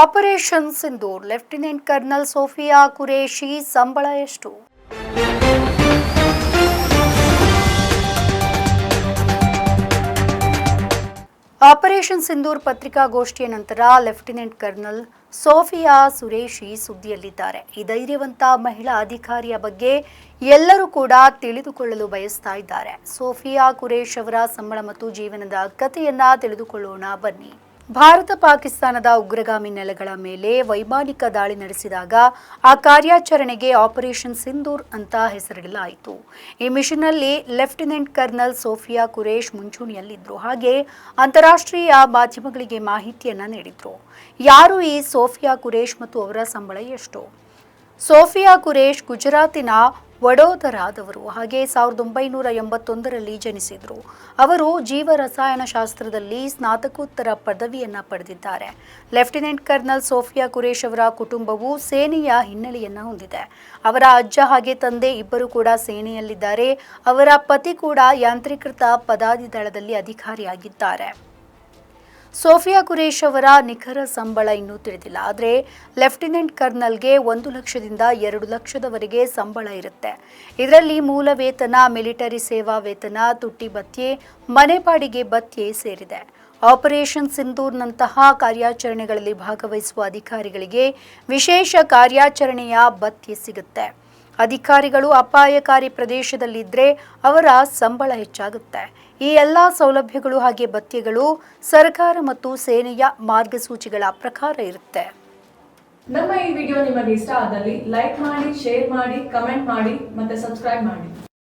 Operation Sindoor, lieutenant colonel Sofiya Qureshi ಸಂಬಳ ಎಷ್ಟು? Operation Sindoor ಪತ್ರಿಕಾಗೋಷ್ಠಿಯ ನಂತರ ಲೆಫ್ಟಿನೆಂಟ್ ಕರ್ನಲ್ ಸೋಫಿಯಾ ಸುರೇಶಿ ಸುದ್ದಿಯಲ್ಲಿದ್ದಾರೆ. ಈ ಧೈರ್ಯವಂತ ಮಹಿಳಾ ಅಧಿಕಾರಿಯ ಬಗ್ಗೆ ಎಲ್ಲರೂ ಕೂಡ ತಿಳಿದುಕೊಳ್ಳಲು ಬಯಸ್ತಾ ಇದ್ದಾರೆ. ಸೋಫಿಯಾ ಕುರೇಶ್ ಅವರ ಸಂಬಳ ಮತ್ತು ಜೀವನದ ಕಥೆಯನ್ನ ತಿಳಿದುಕೊಳ್ಳೋಣ ಬನ್ನಿ. ಭಾರತ ಪಾಕಿಸ್ತಾನದ ಉಗ್ರಗಾಮಿ ನೆಲೆಗಳ ಮೇಲೆ ವೈಮಾನಿಕ ದಾಳಿ ನಡೆಸಿದಾಗ ಆ ಕಾರ್ಯಾಚರಣೆಗೆ ಆಪರೇಷನ್ ಸಿಂಧೂರ್ ಅಂತ ಹೆಸರಿಡಲಾಯಿತು. ಈ ಮಿಷನ್ನಲ್ಲಿ ಲೆಫ್ಟಿನೆಂಟ್ ಕರ್ನಲ್ ಸೋಫಿಯಾ ಕುರೇಶ್ ಮುಂಚೂಣಿಯಲ್ಲಿದ್ದರು ಹಾಗೆ ಅಂತಾರಾಷ್ಟ್ರೀಯ ಮಾಧ್ಯಮಗಳಿಗೆ ಮಾಹಿತಿಯನ್ನು ನೀಡಿದ್ರು. ಯಾರು ಈ ಸೋಫಿಯಾ ಕುರೇಶ್ ಮತ್ತು ಅವರ ಸಂಬಳ ಎಷ್ಟು? ಸೋಫಿಯಾ ಕುರೇಶ್ ಗುಜರಾತಿನ ವಡೋದರಾದವರು. ಹಾಗೆ ಸಾವಿರದ ಒಂಬೈನೂರ ಎಂಬತ್ತೊಂದರಲ್ಲಿ ಜನಿಸಿದರು. ಅವರು ಜೀವರಸಾಯನಶಾಸ್ತ್ರದಲ್ಲಿ ಸ್ನಾತಕೋತ್ತರ ಪದವಿಯನ್ನು ಪಡೆದಿದ್ದಾರೆ. ಲೆಫ್ಟಿನೆಂಟ್ ಕರ್ನಲ್ ಸೋಫಿಯಾ ಕುರೇಶ್ ಅವರ ಕುಟುಂಬವು ಸೇನೆಯ ಹಿನ್ನೆಲೆಯನ್ನು ಹೊಂದಿದೆ. ಅವರ ಅಜ್ಜ ಹಾಗೆ ತಂದೆ ಇಬ್ಬರು ಕೂಡ ಸೇನೆಯಲ್ಲಿದ್ದಾರೆ. ಅವರ ಪತಿ ಕೂಡ ಯಾಂತ್ರೀಕೃತ ಪದಾತಿ ದಳದಲ್ಲಿ ಅಧಿಕಾರಿಯಾಗಿದ್ದಾರೆ. ಸೋಫಿಯಾ ಕುರೇಶ್ ಅವರ ನಿಖರ ಸಂಬಳ ಇನ್ನೂ ತಿಳಿದಿಲ್ಲ. ಆದರೆ ಲೆಫ್ಟಿನೆಂಟ್ ಕರ್ನಲ್ಗೆ ಒಂದು ಲಕ್ಷದಿಂದ ಎರಡು ಲಕ್ಷದವರೆಗೆ ಸಂಬಳ ಇರುತ್ತೆ. ಇದರಲ್ಲಿ ಮೂಲ ವೇತನ, ಮಿಲಿಟರಿ ಸೇವಾ ವೇತನ, ತುಟ್ಟಿ ಭತ್ಯೆ, ಮನೆ ಬಾಡಿಗೆ ಭತ್ಯೆ ಸೇರಿದೆ. ಆಪರೇಷನ್ ಸಿಂಧೂರ್ನಂತಹ ಕಾರ್ಯಾಚರಣೆಗಳಲ್ಲಿ ಭಾಗವಹಿಸುವ ಅಧಿಕಾರಿಗಳಿಗೆ ವಿಶೇಷ ಕಾರ್ಯಾಚರಣೆಯ ಭತ್ಯೆ ಸಿಗುತ್ತೆ. ಅಧಿಕಾರಿಗಳು ಅಪಾಯಕಾರಿ ಪ್ರದೇಶದಲ್ಲಿದ್ದರೆ ಅವರ ಸಂಬಳ ಹೆಚ್ಚಾಗುತ್ತೆ. ಈ ಎಲ್ಲ ಸೌಲಭ್ಯಗಳು ಹಾಗೆ ಭತ್ಯೆಗಳು ಸರ್ಕಾರ ಮತ್ತು ಸೇನೆಯ ಮಾರ್ಗಸೂಚಿಗಳ ಪ್ರಕಾರ ಇರುತ್ತೆ. ನಮ್ಮ ಈ ವಿಡಿಯೋ ನಿಮಗೆ ಇಷ್ಟ ಆದಲ್ಲಿ ಲೈಕ್ ಮಾಡಿ, ಶೇರ್ ಮಾಡಿ, ಕಮೆಂಟ್ ಮಾಡಿ ಮತ್ತೆ ಸಬ್ಸ್ಕ್ರೈಬ್ ಮಾಡಿ.